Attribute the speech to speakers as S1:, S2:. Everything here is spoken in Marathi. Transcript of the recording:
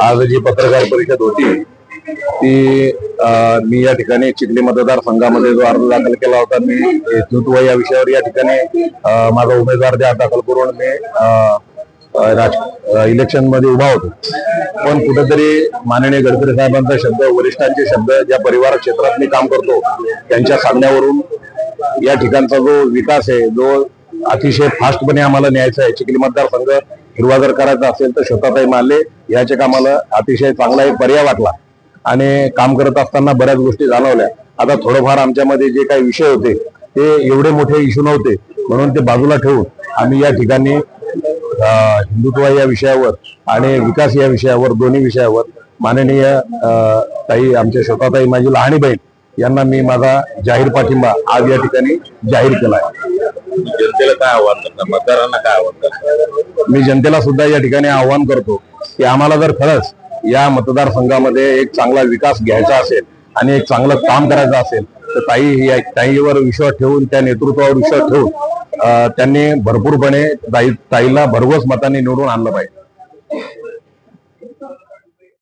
S1: आज जी पत्रकार परिषद होती ती मी या ठिकाणी चिखली मतदारसंघामध्ये जो अर्ज दाखल केला होता मी नेतृत्व या विषयावर या ठिकाणी माझा उमेदवार द्या दाखल करून मी राज इलेक्शनमध्ये उभा होतो. पण कुठेतरी माननीय गडकरी साहेबांचा शब्द वरिष्ठांचे शब्द ज्या परिवार क्षेत्रात मी काम करतो त्यांच्या सांगण्यावरून या ठिकाणचा जो विकास आहे जो अतिशय फास्टपणे आम्हाला न्यायचा आहे चिखली मतदारसंघ हिरवा जर करायचा असेल तर शोताताई माले याच्या कामाला अतिशय चांगला एक पर्याय वाटला. आणि काम करत असताना बऱ्याच गोष्टी जाणवल्या. आता थोडंफार आमच्यामध्ये जे काही विषय होते ते एवढे मोठे इश्यू नव्हते. म्हणून ते बाजूला ठेवून आम्ही या ठिकाणी हिंदुत्व या विषयावर आणि विकास या विषयावर दोन्ही विषयावर माननीय अं, ताई आमच्या शोताताई माझी लहानी बहीण यांना मी माझा जाहीर पाठिंबा आज या ठिकाणी जाहीर केला आहे.
S2: जनतेला काय आव्हान करणार मतदारांना काय आव्हान करणार
S1: मी जनतेला सुद्धा या ठिकाणी आव्हान करतो की आम्हाला जर खरंच या मतदारसंघामध्ये एक चांगला विकास घ्यायचा असेल आणि एक चांगलं काम करायचं असेल तर ताई या ताईवर विश्वास ठेवून त्या नेतृत्वावर विश्वास ठेवून त्यांनी भरपूरपणे ताई ताईला भरघोस मताने निवडून आणलं पाहिजे.